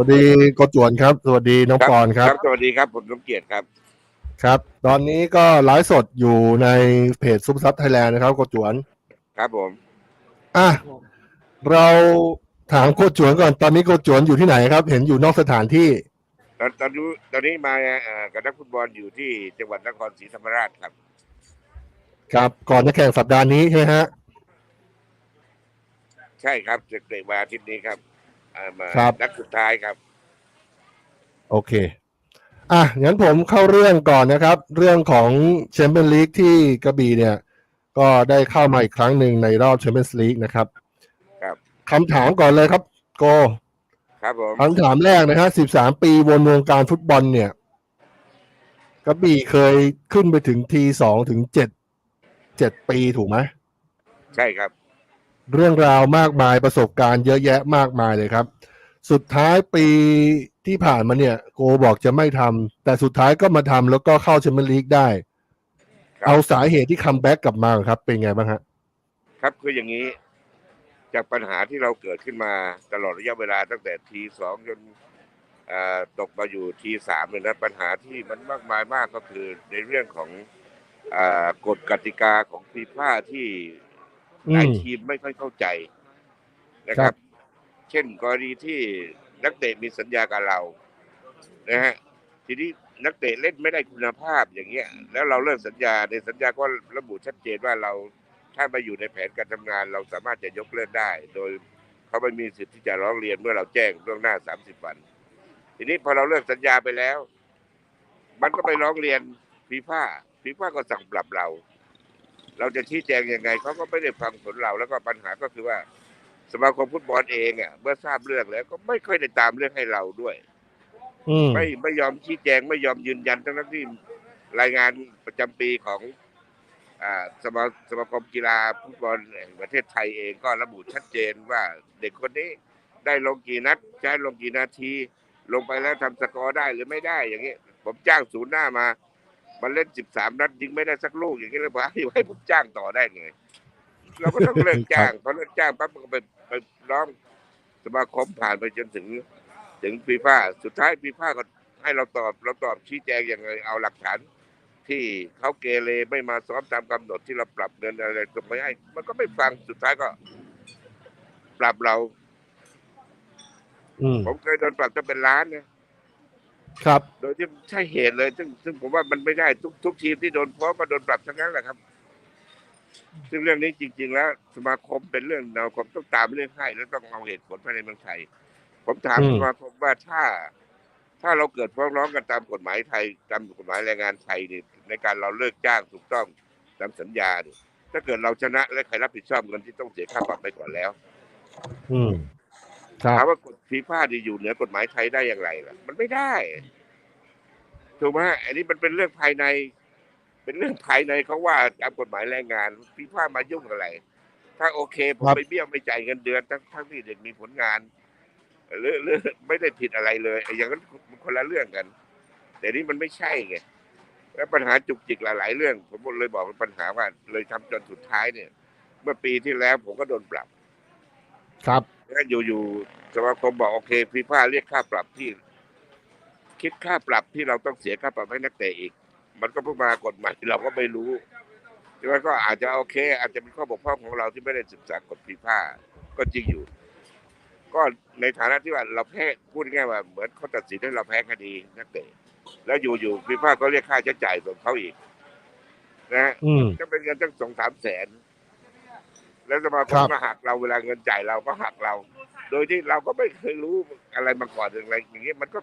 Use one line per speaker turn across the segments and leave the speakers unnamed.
ครับสวัสดีโกจวนครับ สวัสดีน้องปอนครับ
สวัสดีครับผมสมเกียรติครับ
ครับ ตอนนี้ก็ไลฟ์สดอยู่ในเพจซุปซับไทยแลนด์นะครับโกจวน
ครับผม
อะ เราถามโกจวนก่อน ตอนนี้โกจวนอยู่ที่ไหนครับ เห็นอยู่นอกสถานที่
ตอนตอนนี้ตอนนี้มาเอ่อกับนักฟุตบอลอยู่ที่จังหวัดนครศรีธรรมราชครับ
ครับ ก่อนจะแข่งสัปดาห์นี้ใช่ไหมฮะ
ใช่ครับจะเตะมาอาทิตย์นี้ครับ อ่ามา
ครับ
นัดสุดท้ายครับ
โอเค อะ งั้นผมเข้าเรื่องก่อนนะครับ เรื่องของแชมเปี้ยนลีกที่กระบี่เนี่ย ก็ได้เข้ามาอีกครั้งหนึ่งในรอบแชมเปี้ยนส์ลีกนะครับ
ครับ
คำถามก่อนเลยครับ โก
ครับผม
คำถามแรกนะฮะสิบสามปีวนวงการฟุตบอลเนี่ย กระบี่เคยขึ้นไปถึงทีสองถึงเจ็ดเจ็ดปีถูกไหม
ใช่ครับ
เรื่องราวมากมายประสบการณ์เยอะแยะมากมายเลยครับ สุดท้ายปีที่ผ่านมาเนี่ย โกบอกจะไม่ทำแต่สุดท้ายก็มาทำแล้วก็เข้าแชมเปี้ยนลีกได้
ครับ
เอาสาเหตุที่คัมแบ็กกลับมาครับ เป็นไงบ้างฮะ
ครับคืออย่างนี้ จากปัญหาที่เราเกิดขึ้นมาตลอดระยะเวลาตั้งแต่ทีสองจนเอ่อตกมาอยู่ทีสามเลยนะปัญหาที่มันมากมายมากก็คือในเรื่องของเอ่อกฎกติกาของฟีฟ่าที่
อื
หลาย
ม
ทีมไม่ค่อยเข้าใจนะค
ครั
รับบเช่นกรณีที่นักเตะมีสัญญากับเรานะฮะทีนี้นักเตะเล่นไม่ได้คุณภาพอย่างเงี้ย แล้วเราเลิกสัญญาในสัญญาก็ระบุชัดเจนว่าเราถ้ามาอยู่ในแผนการทำงาน เราสามารถจะยกเลิกได้ โดยเขาไม่มีสิทธิ์ที่จะร้องเรียนเมื่อเราแจ้งล่วงหน้า30วัน ทีนี้พอเราเลิกสัญญาไปแล้ว มันก็ไปร้องเรียนฟีฟ่าฟีฟ่าก็สั่งปรับเรา เราจะชี้แจงยังไงเขาก็ไม่ได้ฟังผลเราแล้วก็ปัญหาก็คือว่า สมาคมฟุตบอลเองอะเมื่อทราบเรื่องแล้วก็ไม่ค่อยได้ตามเรื่องให้เราด้วย
อืม
ไม่ไม่ยอมชี้แจงไม่ยอมยืนยันทั้งนั้นที่รายงานประจำปีของอ่าสมาสมาคมกีฬาฟุตบอลแห่งประเทศไทยเองก็ระบุชัดเจนว่าเด็กคนนี้ได้ลงกี่นัดใช้ลงกี่นาที ลงไปแล้วทำสกอร์ได้หรือไม่ได้อย่างนี้ผมจ้างศูนย์หน้ามา มันเล่นสิบสามนัดยิงไม่ได้สักลูกอย่างนี้เลยบอกให้ให้ผมจ้างต่อได้ไงเราก็ต้องเลิกจ้างพอเลิกจ้างปั๊บมันก็ไปไปร้องสมาคมผ่านไปจนถึง ถึงฟีฟ่าสุดท้ายฟีฟ่าก็ให้เราตอบเราตอบชี้แจงอย่างไรเอาหลักฐาน ที่เขาเกเรไม่มาซ้อมตามกำหนดที่เราปรับเงินอะไรก็ไม่ให้มันก็ไม่ฟังสุดท้ายก็ ปรับเรา
อืม
ผมเคยโดนปรับจะเป็นล้านนะ ครับ โดยที่ใช่เหตุเลย ซึ่งซึ่งผมว่ามันไม่ได้ทุกทุกทีมที่โดนฟ้องก็โดนปรับทั้งนั้นแหละครับ ซึ่งเรื่องนี้จริง ๆ แล้ว สมาคมเป็นเรื่องเราผมต้องตามเรื่องให้แล้วต้องเอาเหตุผลภายในเมืองไทย ผมถาม
อืม
สมาคมว่าถ้า ถ้าเราเกิดฟ้องร้องกันตามกฎหมายไทยตามกฎหมายแรงงานไทยนี่ในการเราเลิกจ้างถูกต้องตามสัญญาเนี่ยถ้าเกิดเราชนะและใครรับผิดชอบเงินที่ต้องเสียค่าปรับไปก่อนแล้ว
อืมครับ
ถามว่ากฎฟีฟ่าดีอยู่เหนือกฎหมายไทยได้อย่างไรล่ะ มันไม่ได้ถูกไหมอันนี้มันเป็นเรื่องภายใน เป็นเรื่องภายในเขาว่าตามกฎหมายแรงงานฟีฟ่ามายุ่งอะไร ถ้าโอเคผม
ครับ
ไปเบี้ยวไม่จ่ายเงินเดือนทั้งทั้งที่เด็กมีผลงานหรือหรือไม่ได้ผิดอะไรเลยไอ้อย่างนั้นมันคนละเรื่องกัน แต่นี่มันไม่ใช่ไงแล้วปัญหาจุกจิกหลายๆเรื่อง ผมเลยบอกว่าปัญหาว่าเลยทำจนสุดท้ายเนี่ย เมื่อปีที่แล้วผมก็โดนปรับ
ครับ
แล้วอยู่ๆสมาคมบอกโอเคฟีฟ่าเรียกค่าปรับที่ คิดค่าปรับที่เราต้องเสียค่าปรับให้นักเตะอีก มันก็เพิ่งมากฎหมายเราก็ไม่รู้ใช่ไหมก็อาจจะโอเค อาจจะเป็นข้อบกพร่องของเราที่ไม่ได้ศึกษากฎฟีฟ่าก็จริงอยู่ ก็ในฐานะที่ว่าเราแพ้พูดง่ายๆว่าเหมือนเขาตัดสินให้เราแพ้คดีนักเตะแล้วอยู่ๆฟีฟ่าก็เรียกค่าใช้จ่ายส่วนเขาอีก นะฮะ
อืม
จะเป็นเงินตั้งสองสามแสน แล้วสมาค
ครั
ม
บ
มาหักเราเวลาเงินจ่ายเราก็หักเรา โดยที่เราก็ไม่เคยรู้อะไรมาก่อนอะไรอย่างเงี้ยมันก็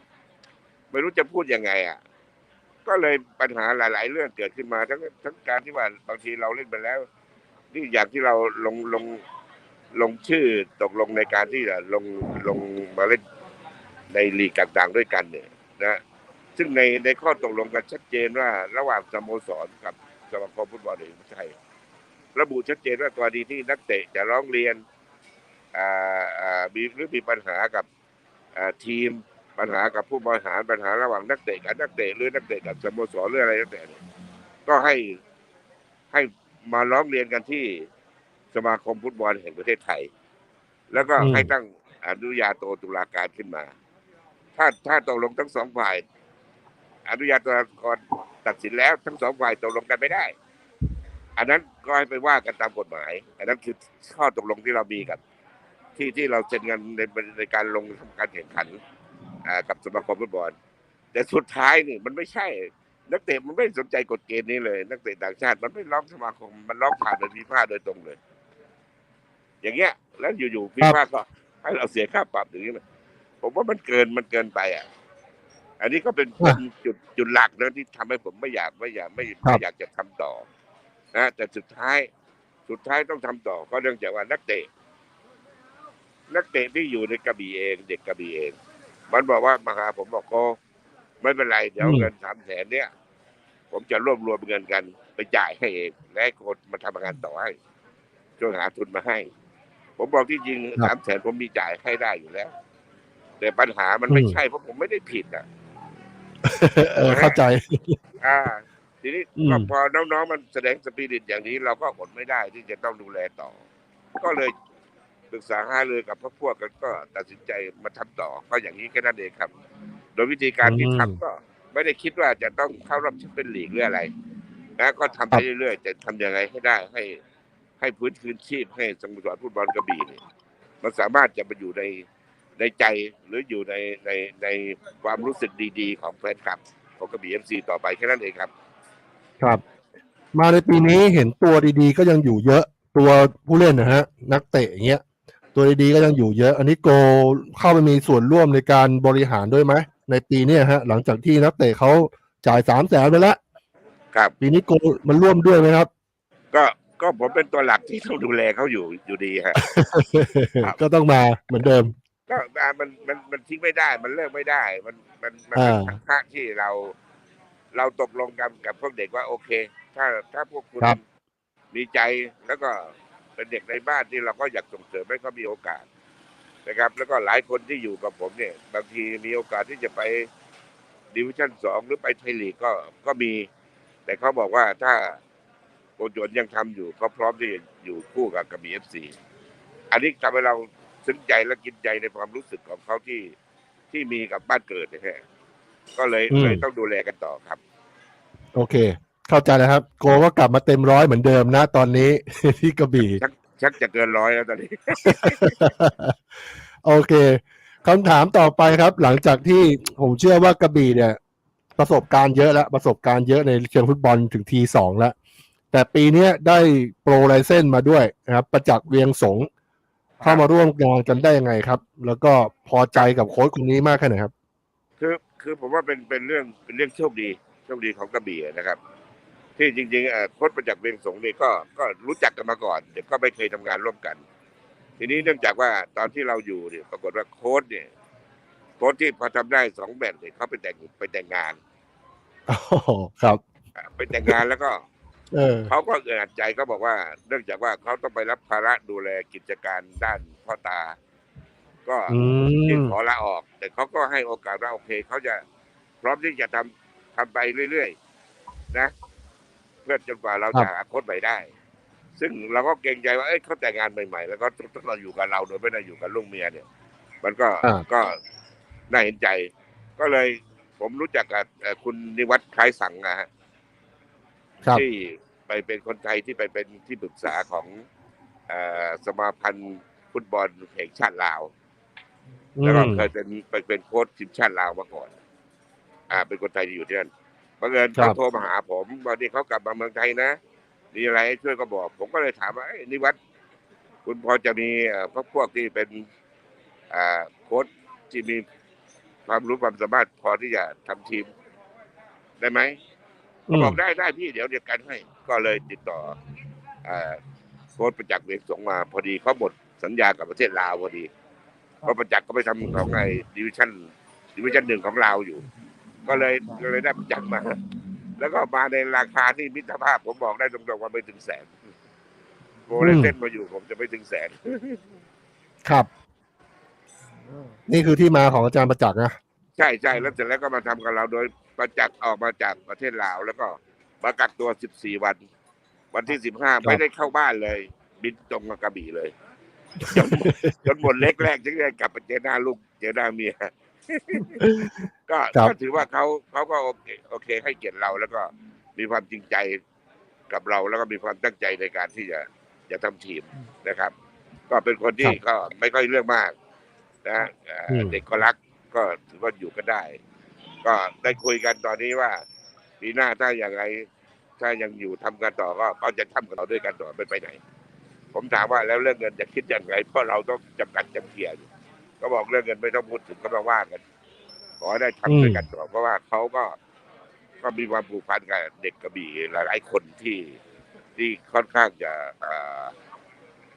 ไม่รู้จะพูดยังไงอะก็เลยปัญหาหลาย ๆ เรื่องเกิดขึ้นมาทั้งทั้งการที่ว่าบางทีเราเล่นไปแล้วนี่อย่างที่เราลงลงลงชื่อตกลงในการที่จะลงลงมาเล่นในลีกต่าง ๆ ด้วยกันเนี่ยนะซึ่งในในข้อตกลงกันชัดเจนว่า ระหว่างสโมสรกับสมาคมฟุตบอลแห่งประเทศไทย ระบุชัดเจนว่ากรณีที่นักเตะจะร้องเรียนอ่าอ่ามีหรือมีปัญหากับอ่าทีมปัญหากับผู้บริหารปัญหาระหว่างนักเตะกับนักเตะหรือนักเตะกับสโมสรหรืออะไรนักเตะเนี่ยก็ให้ให้มาร้องเรียนกันที่สมาคมฟุตบอลแห่งประเทศไทย แล้วก็
อืม
ให้ตั้งอนุญาโตตุลาการขึ้นมา ถ้าถ้าตกลงทั้งสองฝ่าย อนุญาโตตุลาการตัดสินแล้วทั้งสองฝ่ายตกลงกันไม่ได้ อันนั้นก็ให้ไปว่ากันตามกฎหมาย อันนั้นคือข้อตกลงที่เรามีกับ ที่ที่เราเซ็นกันในในการลงทำการแข่งขันกับสมาคมฟุตบอล แต่สุดท้ายนี่มันไม่ใช่ นักเตะมันไม่สนใจกฎเกณฑ์นี้เลย นักเตะต่างชาติมันไม่ร้องสมาคม มันร้องผ่านเป็นฟีฟ่าโดยตรงเลย อย่างเงี้ย แล้วอยู่ๆฟีฟ่าก็ให้เราเสียค่าปรับอย่างนี้นผมว่ามันเกินมันเกินไปอะ อันนี้ก็เป็นจุดจุดหลักนะที่ทำให้ผมไม่อยากไม่อยากไม่ไม่อยากจะทำต่อ นะแต่สุดท้ายสุดท้ายต้องทำต่อ ก็เนื่องจากว่านักเตะ นักเตะที่อยู่ในกระบี่เอง เด็กกระบี่เอง มันบอกว่ามาหาผมบอกโกไม่เป็นไรเดี๋ยว
อืม
เงินสามแสนเนี่ย ผมจะรวบรวมเงินกัน ไปจ่ายให้เองและให้คนมาทำงานต่อให้ช่วยหาทุนมาให้ ผมบอกที่จริงสามแสนผมมีจ่ายให้ได้อยู่แล้ว แต่ปัญหามันไม่ใช่เพราะผมไม่ได้ผิดอะ
เออเข้าใจ
อ่า ทีนี้
อืม
ก็พอน้องๆมันแสดงสปิริตอย่างนี้เราก็อดไม่ได้ที่จะต้องดูแลต่อ ก็เลยปรึกษาหารือกับพวกพวกกันก็ตัดสินใจมาทำต่อ ก็อย่างนี้แค่นั้นเองครับ โดยวิธีการที่ทำก็ไม่ได้คิดว่าจะต้องเข้ารอบแชมเปี้ยนลีกหรืออะไรนะก็ทำไปเรื่อยๆแต่ทำยังไงให้ได้ให้ ให้พื้นคืนชีพให้สโมสรฟุตบอลกระบี่เนี่ยมันสามารถจะมาอยู่ในในใจหรืออยู่ในในในความรู้สึกดีๆ ของแฟนคลับของกระบี่เอฟซีต่อไปแค่นั้นเองครับ
ครับ มาในปีนี้เห็นตัวดีๆ ก็ยังอยู่เยอะตัวผู้เล่นนะฮะ นักเตะอย่างเงี้ย ตัวดีๆก็ยังอยู่เยอะ อันนี้โกเข้าไปมีส่วนร่วมในการบริหารด้วยไหมในปีเนี้ยฮะ หลังจากที่นักเตะเขาจ่ายสามแสนไปแล้ว
ครับ
ปีนี้โกมันร่วมด้วยไหมครับ
ก็ก็ผมเป็นตัวหลักที่ต้องดูแลเขาอยู่อยู่ดีฮะครับ
ก็ต้องมาเหมือนเดิม
ก็อ่ามันมันมันทิ้งไม่ได้ มันเลิกไม่ได้ มันมันมัน
อ่า
เป็นทักษะที่เรา เราตกลงกันกับพวกเด็กว่าโอเค ถ้าถ้าพวกคุณ
ครับ
มีใจแล้วก็เป็นเด็กในบ้านที่เราก็อยากส่งเสริมให้เขามีโอกาสนะครับ แล้วก็หลายคนที่อยู่กับผมเนี่ย บางทีมีโอกาสที่จะไปดิวิชั่นสองหรือไปไทยลีกก็ก็มี แต่เขาบอกว่าถ้าโกจวนยังทำอยู่เขาพร้อมที่จะอยู่คู่กับกระบี่เอฟซีอันนี้ทำให้เราซึ้งใจและกินใจในความรู้สึกของเขาที่ที่มีกับบ้านเกิดนะฮะ ก็เลย
อืม
เลยต้องดูแลกันต่อครับ
โอเค เข้าใจแล้วครับ โกก็กลับมาเต็มร้อยเหมือนเดิมนะตอนนี้ ที่กระบี่
ชักชักจะเกินร้อยแล้วตอนนี้
โอเคคำถามต่อไปครับ หลังจากที่ผมเชื่อว่ากระบี่เนี่ย ประสบการณ์เยอะแล้ว ประสบการณ์เยอะในเชิงฟุตบอลถึงทีสองแล้ว แต่ปีเนี้ยได้โปรไลเซนมาด้วยนะครับ ประจักษ์เวียงสงฆ์เข้ามาร่วมงานกันได้ยังไงครับ แล้วก็พอใจกับโค้ชคนนี้มากแค่ไหนครับ
คือคือผมว่าเป็นเป็นเรื่องเป็นเรื่องโชคดีโชคดีของกระบี่นะครับ ที่จริงๆเอ่อโค้ชประจักษ์เวียงสงฆ์นี่ก็ก็รู้จักกันมาก่อน แต่ก็ไม่เคยทำงานร่วมกัน ทีนี้เนื่องจากว่าตอนที่เราอยู่เนี่ยปรากฏว่าโค้ชเนี่ยโค้ชที่พอทำได้สองแบบเนี่ยเขาไปแต่งไปแต่งงาน
อ๋อครับ
อะไปแต่งงานแล้วก็
เออ
เขาก็เอือดใจก็บอกว่า เนื่องจากว่าเขาต้องไปรับภาระดูแลกิจการด้านพ่อตา ก็
อื
ที่
ม
ขอลาออก แต่เขาก็ให้โอกาสว่าโอเคเขาจะพร้อมที่จะทำทำไปเรื่อยๆนะเพื่อจนกว่าเราจะหาโค้ชใหม่ได้ ซึ่งเราก็เกรงใจว่าเอ้ยเขาแต่งงานใหม่ๆ แล้วก็ต้องเราอยู่กับเราโดยไม่ได้อยู่กับลูกเมียเนี่ย มันก็
อ่า
ก็น่าเห็นใจ ก็เลยผมรู้จักกับเอ่อคุณนิวัฒน์คล้ายสังนะฮะ
ครับ
ที่ไปเป็นคนไทยที่ไปเป็นที่ปรึกษาของเออสมาพันธ์ฟุตบอลแห่งชาติลาว
อื
แล้วก็
ม
เคยเป็นไปเป็นโค้ชทีมชาติลาวมาก่อน อ่า เป็นคนไทยที่อยู่ที่นั่นบังเอิญ
ครั
เขา
บ
โทรมาหาผมวันนี้เขากลับมาเมืองไทยนะมีอะไรให้ช่วยก็บอก ผมก็เลยถามว่าเอ้ยนิวัฒน์คุณพอจะมีเอ่อพวกพวกที่เป็นอ่าโค้ชที่มีความรู้ความสามารถพอที่จะทำทีม ได้ไหม
อื
เขา
ม
บอกได้ได้พี่เดี๋ยวเดียวกันให้ ก็เลยติดต่ออ่าโค้ชประจักษ์เวียงสงมาพอดีเขาหมดสัญญากับประเทศลาวพอดี เพราะประจักษ์ก็ไปทำของไอ้ดิวิชั่นดิวิชั่นหนึ่งของลาวอยู่ ก็เลยก็เลยได้ประจักษ์มา แล้วก็มาในราคาที่มิตรภาพผมบอกได้ตรงๆว่าไม่ถึงแสนโบเลนเส้นมาอยู่ผมจะไม่ถึงแสน
ครับ นี่คือที่มาของอาจารย์ประจักษ์นะ
ใช่ใช่แล้วเสร็จแล้วก็มาทำกับเราโดยประจักษ์ออกมาจากประเทศลาว แล้วก็มากักตัว 14 วัน วันที่ 15 ไม่ได้เข้าบ้านเลย บินตรงมากระบี่เลย จนจนหมดเล็กแรกถึงได้กลับไปเจอหน้าลูกเจอหน้าเมียก็
ครับ
ก็ถือว่าเขาเขาก็โอเคโอเคให้เกียรติเราแล้วก็มีความจริงใจกับเราแล้วก็มีความตั้งใจในการที่จะจะทำทีมนะครับ ก็เป็นคนที่ก็ไม่ค่อยเรื่องมาก นะเอ่ออ
ม
เด็กก็รักก็ถือว่าอยู่กันได้ ก็ได้คุยกันตอนนี้ว่าปีหน้าถ้าอย่างไร ถ้ายังอยู่ทำกันต่อก็ก็จะทำกับเราด้วยกันต่อไม่ไปไหน ผมถามว่าแล้วเรื่องเงินจะคิดอย่างไรเพราะเราต้องจำกัดจำเกียร์อยู่ก็บอกเรื่องเงินไม่ต้องพูดถึงก็มาว่ากันขอให้ได้ทำด้วยกันต่อเพราะว่าเขาก็ก็มีความผูกพันกับเด็กกระบี่หลายๆคนที่ที่ค่อนข้างจะเอ่อ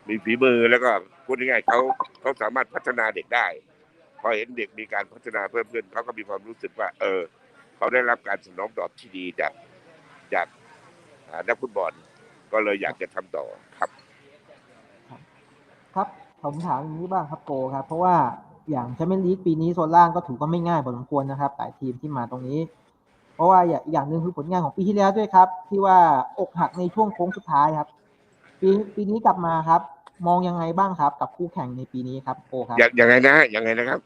มีฝีมือแล้วก็พูดง่ายๆเขาเขาสามารถพัฒนาเด็กได้ พอเห็นเด็กมีการพัฒนาเพิ่มขึ้นเขาก็มีความรู้สึกว่า เออ เขาได้รับการสนองตอบที่ดีจากจากอ่านักฟุตบอลก็เลยอยากจะทำต่อครับ
ครับผมถามอย่างนี้บ้างครับโกครับ เพราะว่าอย่างแชมเปี้ยนลีกปีนี้โซนล่างก็ถือว่าไม่ง่ายพอสมควรนะครับหลายทีมที่มาตรงนี้ เพราะว่าอย่างอย่างหนึ่งคือผลงานของปีที่แล้วด้วยครับ ที่ว่าอกหักในช่วงโค้งสุดท้ายครับ ปีปีนี้กลับมาครับ มองยังไงบ้างครับ กับคู่แข่งในปีนี้ครับโกครับ
อย่างยังไงนะยังไงนะครับ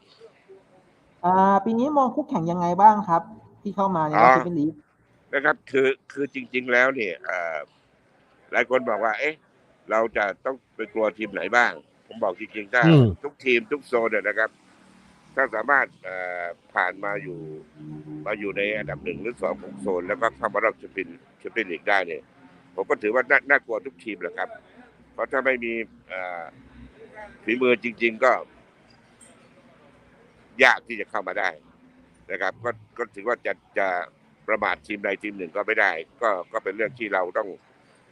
อ่าปีนี้มองคู่แข่งยังไงบ้างครับ ที่เข้ามาในรอบ
อ๋อ
แชมเปี้ยนลีก
นะครับ คือคือจริง ๆ แล้วเนี่ยเอ่อหลายคนบอกว่า เอ๊ะ เราจะต้องไปกลัวทีมไหนบ้าง ผมบอกจริงๆถ้า
อืม
ทุกทีมทุกโซนเนี่ยนะครับ ถ้าสามารถเอ่อผ่านมาอยู่มาอยู่ในอันดับหนึ่งหรือสองของโซน แล้วก็เข้ามารอบแชมเปี้ยนแชมเปี้ยนลีกได้เนี่ย ผมก็ถือว่าน่าน่ากลัวทุกทีมแหละครับ เพราะถ้าไม่มีเอ่อฝีมือจริง ๆ ก็ ยากที่จะเข้ามาได้นะครับ ก็ก็ถือว่าจะจะประมาททีมใดทีมหนึ่งก็ไม่ได้ ก็ก็เป็นเรื่องที่เราต้อง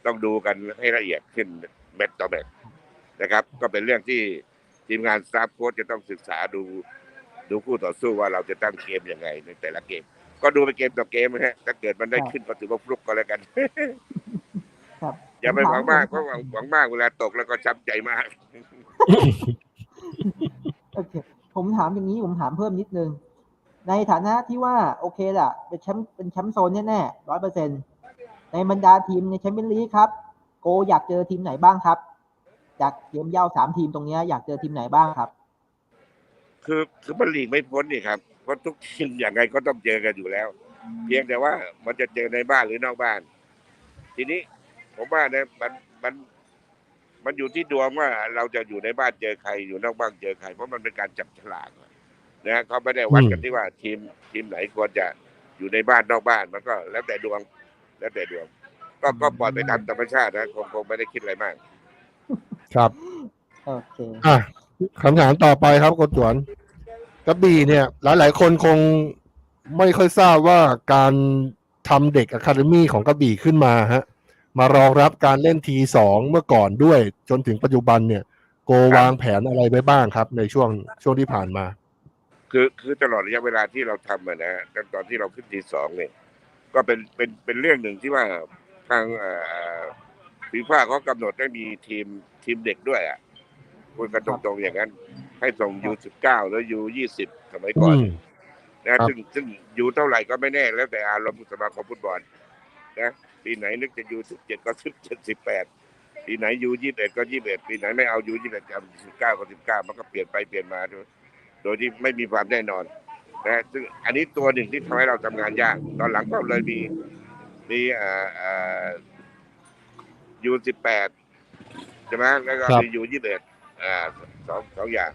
ต้องดูกันให้ละเอียดขึ้นแมตต์ต่อแมตต์นะครับ ก็เป็นเรื่องที่ทีมงานสตาฟโค้ชจะต้องศึกษาดูดูคู่ต่อสู้ว่าเราจะตั้งเกมยังไงในแต่ละเกม ก็ดูไปเกมต่อเกมนะฮะถ้าเกิดมันได้ขึ้นก็ถือว่าฟลุกก็แล้วกัน
ครับ
อย่าไป
ผ
หวังมากเพ
ถ
ราะหวังหวังมากเวลาตกแล้วก็ช้ำใจมาก
โอเคผมถามอย่างนี้ผมถามเพิ่มนิดนึง ในฐานะที่ว่าโอเคล่ะ เป็นแชมป์เป็นแชมป์โซนแน่ๆร้อยเปอร์เซ็น ในบรรดาทีมในแชมเปี้ยนลีกครับ โกอยากเจอทีมไหนบ้างครับ จากเกมเย่าสามทีมตรงนี้อยากเจอทีมไหนบ้างครับ
คือคือมันหลีกไม่พ้นนี่ครับเพราะทุกทีมอย่างไรก็ต้องเจอกันอยู่แล้ว เพียงแต่ว่ามันจะเจอในบ้านหรือนอกบ้าน ทีนี้ผมว่านะมันมันมันอยู่ที่ดวงว่าเราจะอยู่ในบ้านเจอใครอยู่นอกบ้านเจอใครเพราะมันเป็นการจับฉลากนะเขาไม่ได้วัดกันที่ว่าทีมทีมไหนควรจะอยู่ในบ้านนอกบ้านมันก็ แล้วแต่ดวง แล้วแต่ดวงก็ก็ปล่อยไปตามธรรมชาตินะคงคงไม่ได้คิดอะไรมาก
ครับ
โอเค
อะคำถามต่อไปครับคุณสวนกระบี่เนี่ย หลายหลายๆคนคงไม่ค่อยทราบว่าการทำเด็กอะคาเดมี่ของกระบี่ขึ้นมาฮะ มารองรับการเล่นทีสองเมื่อก่อนด้วย จนถึงปัจจุบันเนี่ย โกวางแผนอะไรไว้บ้างครับ ในช่วงช่วงที่ผ่านมา
คือคือตลอดระยะเวลาที่เราทำอะนะตั้งตอนที่เราขึ้นทีสองเนี่ย ก็เป็นเป็นเป็นเรื่องหนึ่งที่ว่าทางฟีฟ่าเขากำหนดให้มีทีมทีมเด็กด้วยอะคุยกันตรงๆอย่างนั้น ให้ส่งยูสิบเก้าแล้วยูยี่สิบสมัยก่อน
อืม
นะครับซึ่งซึ่งยูเท่าไหร่ก็ไม่แน่แล้วแต่อารมณ์สมาคมฟุตบอลนะปีไหนนึกจะยูสิบเจ็ดก็สิบเจ็ดสิบแปดปีไหนยูยี่สิบเอ็ดก็ยี่สิบเอ็ดปีไหนไม่เอายูยี่สิบเอ็ดจะสิบเก้าก็สิบเก้ามันก็เปลี่ยนไปเปลี่ยนมาโดยโดยที่ไม่มีความแน่นอน นะซึ่งอันนี้ตัวหนึ่งที่ทำให้เราทำงานยาก ตอนหลังก็เลยมีมีเอ่อเอ่อยูสิบแปดใช่ไหมแล้วก็
ครับ
มียูยี่สิบเอ็ดอ่าสองสองอย่าง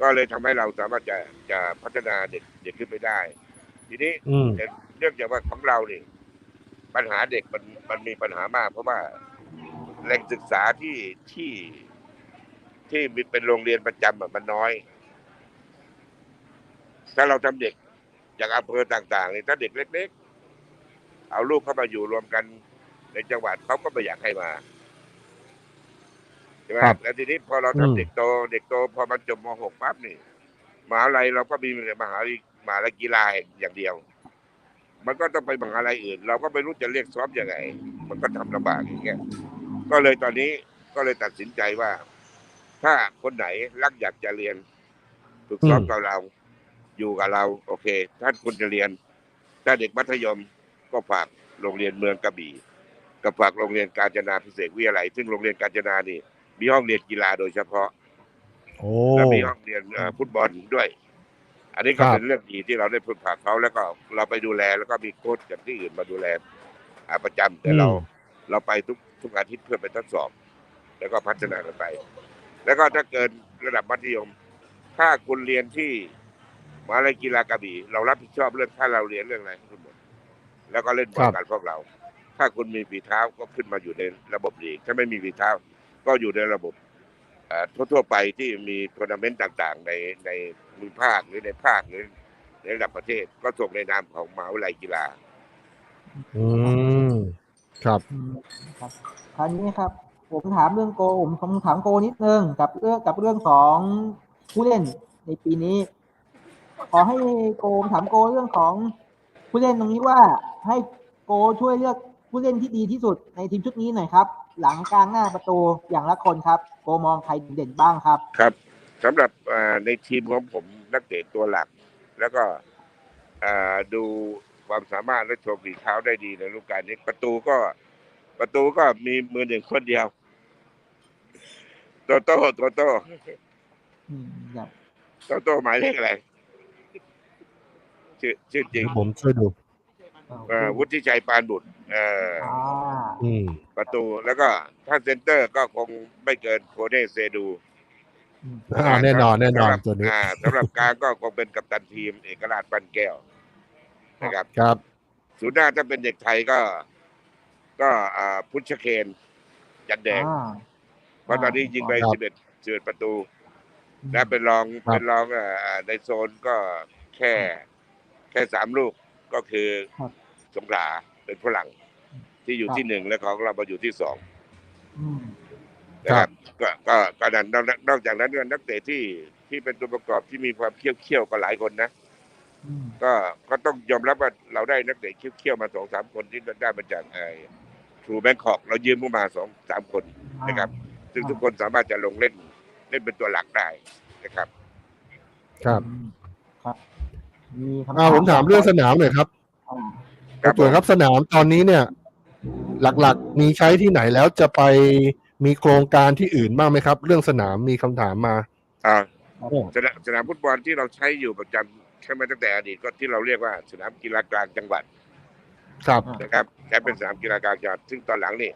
ก็เลยทำให้เราสามารถจะจะพัฒนาเด็กเด็กขึ้นไปได้ ทีนี้
อืม
เนื่องจากว่าของเราเนี่ยปัญหาเด็กมันมันมีปัญหามาก เพราะว่าแหล่งศึกษาที่ที่ที่มีเป็นโรงเรียนประจำอะมันน้อย ถ้าเราทำเด็กจากอำเภอต่างๆเนี่ยถ้าเด็กเล็ก ๆ เอาลูกเข้ามาอยู่รวมกันในจังหวัดเขาก็ไม่อยากให้มาใช่ไหม
ครับ
แล้วทีนี้พอเรา
อืม
ทำเด็กโต เด็กโต พอมันจบม .6 ปั๊บนี่มหาลัยเราก็มีแต่มหาลัยมหาลัยกีฬาอย่างเดียว มันก็ต้องไปมหาลัยอื่น เราก็ไม่รู้จะเรียกซ้อมยังไง มันก็ทำลำบากอย่างเงี้ย ก็เลยตอนนี้ก็เลยตัดสินใจว่า ถ้าคนไหนรักอยากจะเรียนฝึกซ้อม
อืม
กับเรา อยู่กับเรา โอเคถ้าคุณจะเรียน ถ้าเด็กมัธยมก็ฝากโรงเรียนเมืองกระบี่กับฝากโรงเรียนการจนาพิเศษวิทยาลัยซึ่งโรงเรียนการจนานี่ มีห้องเรียนกีฬาโดยเฉพาะ
โอ้
แล้วมีห้องเรียนเอ่อฟุตบอลด้วย อันนี้ก็
ครับ
เป็นเรื่องดีที่เราได้พึ่งพาเขาแล้วก็เราไปดูแลแล้วก็มีโค้ชจากที่อื่นมาดูแลอ่าประจำแต่เรา
อืม
เราไปทุกทุกอาทิตย์เพื่อไปทดสอบ แล้วก็พัฒนากันไป แล้วก็ถ้าเกินระดับมัธยม ถ้าคุณเรียนที่ มหาลัยกีฬากระบี่เรารับผิดชอบเรื่องถ้าเราเรียนเรื่องอะไรทั้งหมดแล้วก็เล่นบอลกันพวกเรา ถ้าคุณมีฝีเท้าก็ขึ้นมาอยู่ในระบบลีกถ้าไม่มีฝีเท้า ก็อยู่ในระบบเอ่อทั่วๆไปที่มีทัวร์นาเมนต์ต่างๆ ในในมือภาคหรือในภาคหรือในระดับประเทศก็ส่งในนามของมหาวิทยาลัยกีฬา
อืมครับ
อืมครับคราวนี้ครับ ผมถามเรื่องโกผมผมถามโกนิดนึงกับเรื่องกับเรื่องของผู้เล่นในปีนี้ ขอให้โกผมถามโกเรื่องของผู้เล่นตรงนี้ว่าให้โกช่วยเลือกผู้เล่นที่ดีที่สุดในทีมชุดนี้หน่อยครับ หลังกลางหน้าประตูอย่างละคนครับ โกมองใครเด่นบ้างครับ
ครับสำหรับเอ่อในทีมของผมนักเตะตัวหลัก แล้วก็เอ่อดูความสามารถและโชว์ฝีเท้าได้ดีในฤดูกาลนี้ประตูก็ประตูก็มีมือหนึ่งคนเดียวโตโต้โตโต้
อืมครับ
โตโต้หมายเลขอะไร ชื่อชื่อจริง
ผมช่วยดู
เอ่อวุฒิชัยปานบุตรเอ่อ
อ่า
อืม
ประตูแล้วก็ถ้าเซนเตอร์ก็คงไม่เกินโคเนเซดู
อืม
อ่าแน่นอนแน่นอน
สำหรับ
ตัวนี้
อ่าสำหรับกลางก็คงเป็นกัปตันทีมเอกราชปันแก้วนะครับ
ครับ
ศูนย์หน้าถ้าเป็นเด็กไทยก็ ก็อ่าพุชเคนยันแดง
อ่า
เพราะตอนนี้ยิงไป
ครับ
สิบเอ็ดสิบเอ็ดประตู และเป็นรอง
ครับ
เป็นรองอ่าในโซนก็แค่ แค่สามลูกก็คือ
ครับ
สงขลาเป็นฝรั่งที่อยู่
ครับ
ที่หนึ่งและของเรามาอยู่ที่สอง
อืม
นะครับก็ก็ก็นั้นนอกนอกจากนั้นก็นักเตะที่ที่เป็นตัวประกอบที่มีความเขี้ยวเขี้ยวๆก็หลายคนนะ
อืม
ก็ก็ต้องยอมรับว่าเราได้นักเตะเขี้ยวเขี้ยวๆมาสองสามคนที่ได้มาจากไอ้ทรูแบงคอกเรายืมเข้ามาสองสามคนนะครับ ซึ่งทุกคนสามารถจะลงเล่นเล่นเป็นตัวหลักได้นะครับ
ครับ
อืมครับ มีคำ
อ่าผมถามเรื่องสนามหน่อยครับ
อ่า
ครับ
ส่วนครับสนามตอนนี้เนี่ย หลักๆ มีใช้ที่ไหนแล้วจะไปมีโครงการที่อื่นบ้างไหมครับ เรื่องสนามมีคำถามมา
อ่า
โอ้
สนามสนามฟุตบอลที่เราใช้อยู่ประจำใช่ไหมตั้งแต่อดีตก็ที่เราเรียกว่าสนามกีฬากลางจังหวัด
ครับ
นะครับใช้เป็นสนามกีฬากลางจังหวัดซึ่งตอนหลังนี่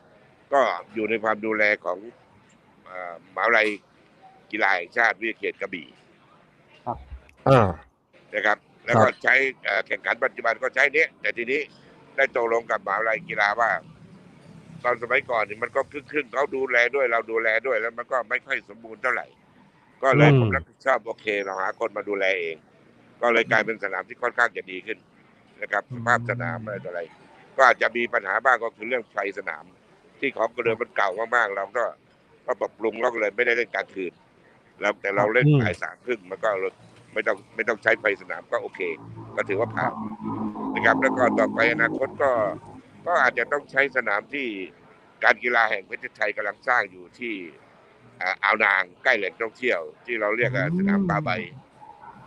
ก็อยู่ในความดูแลของเอ่อมหาวิทยาลัยกีฬาแห่งชาติวิทยาเขตกระบี่
อ่า
นะครับ แล้ว
ครั
ก็
บ
ใช้เอ่อแข่งขันปัจจุบันก็ใช้เนี้ยแต่ทีนี้ได้ตกลงกับมหาวิทยาลัยกีฬาว่า ตอนสมัยก่อนนี่มันก็ครึ่งๆเขาดูแลด้วยเราดูแลด้วยแล้วมันก็ไม่ค่อยสมบูรณ์เท่าไหร่ ก็เลย
อืม
ผมรับผิดชอบโอเคเราหาคนมาดูแลเอง ก็เลยกลายเป็นสนามที่ค่อนข้างจะดีขึ้นนะครับสภาพสนามอะไรต่ออะไร ก็อาจจะมีปัญหาบ้างก็คือเรื่องไฟสนาม ที่ของกระเดิมมันเก่ามากๆเราก็ก็ปรับปรุงเราก็เลยไม่ได้เล่นกลางคืนแล้วแต่เราเล่น
อืม
บ่ายสามครึ่งมันก็ ไม่ต้องไม่ต้องใช้ไฟสนามก็โอเค ก็ถือว่าผ่านนะครับแล้วก็ต่อไปอนาคตก็ก็อาจจะต้องใช้สนามที่การกีฬาแห่งประเทศไทยกำลังสร้างอยู่ที่อ่าอ่าวนางใกล้แหล่งท่องเที่ยว ที่เราเรียกว่าสนามปลาใบ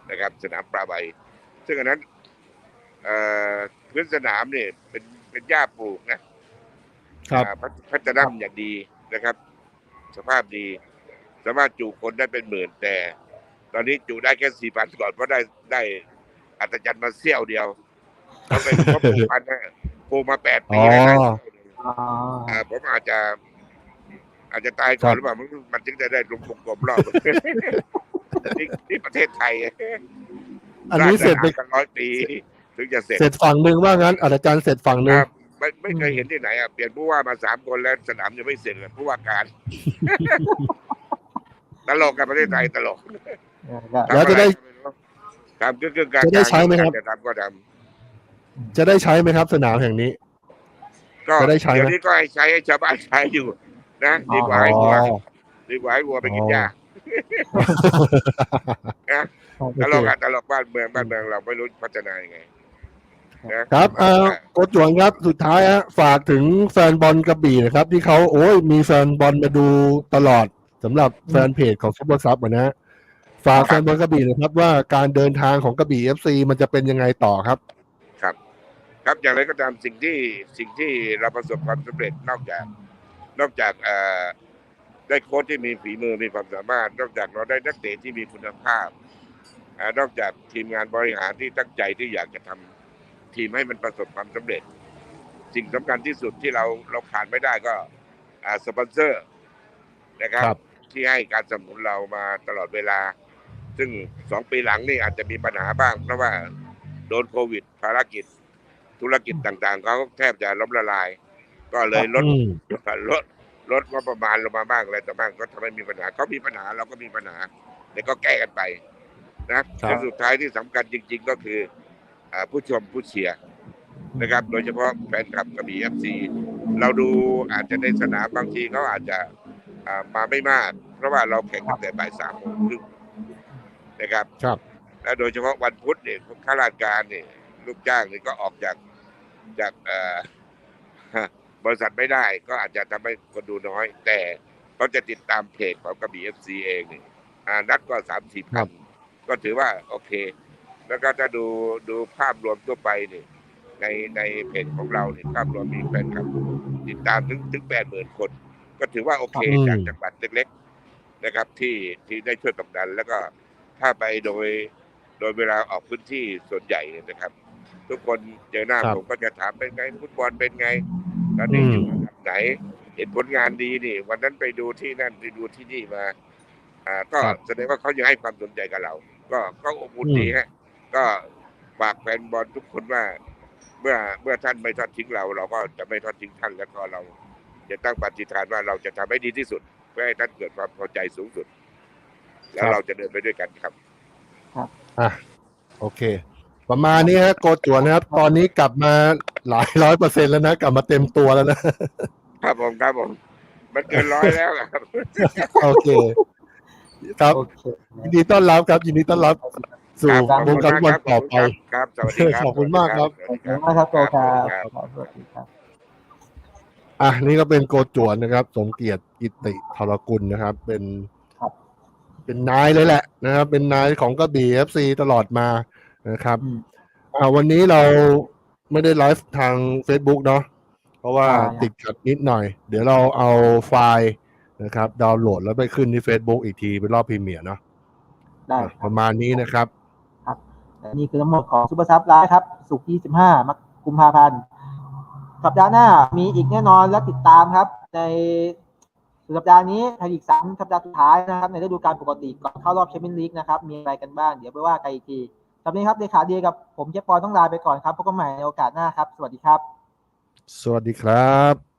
นะครับ สนามปลาใบ ซึ่งอันนั้นเอ่อพื้นสนามเนี่ยเป็นเป็นหญ้าปลูกนะครับอ่าพัฒพัฒนาอย่างดีนะครับ สภาพดี สามารถจุคนได้เป็นหมื่นแต่ ตอนนี้จุได้แค่สี่พันก่อนเพราะได้ได้อัตจันทร์มาเสี้ยวเดียวเขาเป็นเขาปลูกพันธุ์นะปลูกมาแปดปีแล้วนะ
อ๋อ
อ่า
อ่าผมอาจจะ อาจจะตายก่อน
ครับ
หรือเปล่ามันมันจึงจะได้ลงกลมๆรอบที่ที่ประเทศไทย
อันนี้เสร็จไปา
จะหากันร้อยปีถึงจะเสร็จ
เสร็จฝั่งหนึ่งว่างั้นอาจารย์เสร็จฝั่งหนึ่ง
ครับไม่ไม่เคยเห็นที่ไหนอะเปลี่ยนผู้ว่ามาสามคนแล้วสนามยังไม่เสร็จเลยผู้ว่าการตลกกับประเทศไทยตลก
เออครับ
แล้วจะได้
ทำก็คือการ
จะได้ใช้ไหมครับ
จะทำก็ท
จะได้ใช้ไหมครับ สนามแห่งนี้ำ
ก็
จะได้ใช้ไหม
เดี๋ยวนี้ก็ให้ใช้ให้ชาวบ้านใช้อยู่ นะดีกว่าให้วัวดีกว่าให้วัวไปกินหญ้านะ
โอ
ตลก
เค
อะตลกบ้านเมืองบ้านเมืองเราไม่รู้พัฒนายังไงนะครับ
เอ่อโค้ชจวนครับ สุดท้ายฮะฝากถึงแฟนบอลกระบี่นะครับ ที่เขาโอ้ยมีแฟนบอลมาดูตลอดสำหรับแฟนเพจของซุปเปอร์ซับนะฮะ ฝากแฟนบอลกระบี่นะครับว่าการเดินทางของกระบี่เอฟซีมันจะเป็นยังไงต่อครับ
ครับ ครับอย่างไรก็ตามสิ่งที่สิ่งที่เราประสบความสำเร็จนอกจาก นอกจากเอ่อได้โค้ชที่มีฝีมือมีความสามารถ นอกจากเราได้นักเตะที่มีคุณภาพอ่านอกจากทีมงานบริหารที่ตั้งใจที่อยากจะทำทีมให้มันประสบความสำเร็จ สิ่งสำคัญที่สุดที่เราเราขาดไม่ได้ก็อ่าสปอนเซอร์นะครับ
ครับ
ที่ให้การสนับสนุนเรามาตลอดเวลา ซึ่งสองปีหลังนี่อาจจะมีปัญหาบ้าง เพราะว่าโดนโควิด ภารกิจ ธุรกิจต่างๆเขาแทบจะล้มละลาย ก็เลยลด
อืม
ลดลดงบประมาณลงมาบ้างอะไรต่อบ้างก็ทำให้มีปัญหาเขามีปัญหาเราก็มีปัญหาแต่ก็แก้กันไป นะครับและสุดท้ายที่สำคัญจริง ๆ ก็คืออ่าผู้ชมผู้เชียร์นะครับ โดยเฉพาะแฟนคลับกระบี่เอฟซีเราดูอาจจะในสนามบางทีเขาอาจจะอ่ามาไม่มาก เพราะว่าเราแข่งตั้งแต่บ่ายสามโมงครึ่ง นะครับ
ครับ
และโดยเฉพาะวันพุธเนี่ยข้าราชการเนี่ยลูกจ้างเนี่ยก็ออกจากจากเอ่อบริษัทไม่ได้ ก็อาจจะทำให้คนดูน้อย แต่เขาจะติดตามเพจของกระบี่เอฟซีเองเนี่ยอ่านัดก็สามสี่
ครั
พัน
บ
ก็ถือว่าโอเค แล้วก็ถ้าดูดูภาพรวมทั่วไปเนี่ยในในเพจของเราเนี่ยภาพรวมมีแฟนคลับติดตามถึงถึงแปดหมื่นคน ก็ถือว่าโอเค
อืม
จากจังหวัดเล็กๆนะครับที่ที่ได้ช่วยผลักดันแล้วก็ ถ้าไปโดยโดยเวลาออกพื้นที่ส่วนใหญ่เนี่ยนะครับ ทุกคนเจอหน้า
ครับ
ผมก็จะถามเป็นไงฟุตบอลเป็นไงตอนนี้
อืม
อยู่อันดับไหน เห็นผลงานดีนี่ วันนั้นไปดูที่นั่นไปดูที่นี่มา อ่า ก็
ครับ
แสดงว่าเขายังให้ความสนใจกับเรา ก็ก็อบอุ่นดีฮะก็ฝากแฟนบอลทุกคนว่า เมื่อเมื่อท่านไม่ทอดทิ้งเรา เราก็จะไม่ทอดทิ้งท่านแล้วก็เราจะตั้งปฏิฐานว่าเราจะทำให้ดีที่สุด เพื่อให้ท่านเกิดความพอใจสูงสุด แล้วเราจะเดินไปด้วยกันครับ
อะโอเค ประมาณนี้ฮะโกจวนนะครับ ตอนนี้กลับมาหลายร้อยเปอร์เซ็นต์แล้วนะ กลับมาเต็มตัวแล้วนะ
ครับผมครับผม มันเกินร้อยแล้วครับ
โอเค ครับ
โอเค
ยินดีต้อนรับครับยินดีต้อนรับสู่
ครับ
วงการฟุตบอลต่อไป
ครับสวัสดีครับ
ขอบคุณมากครับ
สวัส
ขอบ
ดี
คุณมากครับโกครับ
ครับ
ครับสวัสดีครับ
อะนี่ก็เป็นโกจวนนะครับ สมเกียรติกิติธรกุลนะครับ เป็น
ครับ
เป็นนายเลยแหละนะครับ เป็นนายของกระบี่เอฟซีตลอดมานะครับ
อืม
อ่าวันนี้เราไม่ได้ไลฟ์ทาง Facebook เนาะเพราะว่า
ใช่ครับ
ติดขัดนิดหน่อย เดี๋ยวเราเอาไฟล์นะครับ ดาวน์โหลดแล้วไปขึ้นที่ Facebook อีกที เป็นรอบพรีเมียร์เนาะ
ได้
อะ
ค
ป
รับ
ระมาณนี้นะครับ
และนี่คือทั้งหมดของซูเปอร์ซับไลฟ์ครับ สุกร์ที่15มกกุมภาพันธ์สัปดาห์หน้ามีอีกแน่นอนและติดตามครับ ใน สัปดาห์นี้ไทยลีกสามสัปดาห์สุดท้ายนะครับในฤดูกาลปกติก่อนเข้ารอบแชมเปี้ยนลีกนะครับมีอะไรกันบ้างเดี๋ยวไปว่ากันอีกทีสำหรับนี้ครับเลขาเดียกับผมเจฟปอยต้องลาไปก่อนครับพบกันใหม่ในโอกาสหน้าครับ สวัสดีครับ
สวัสดีครับ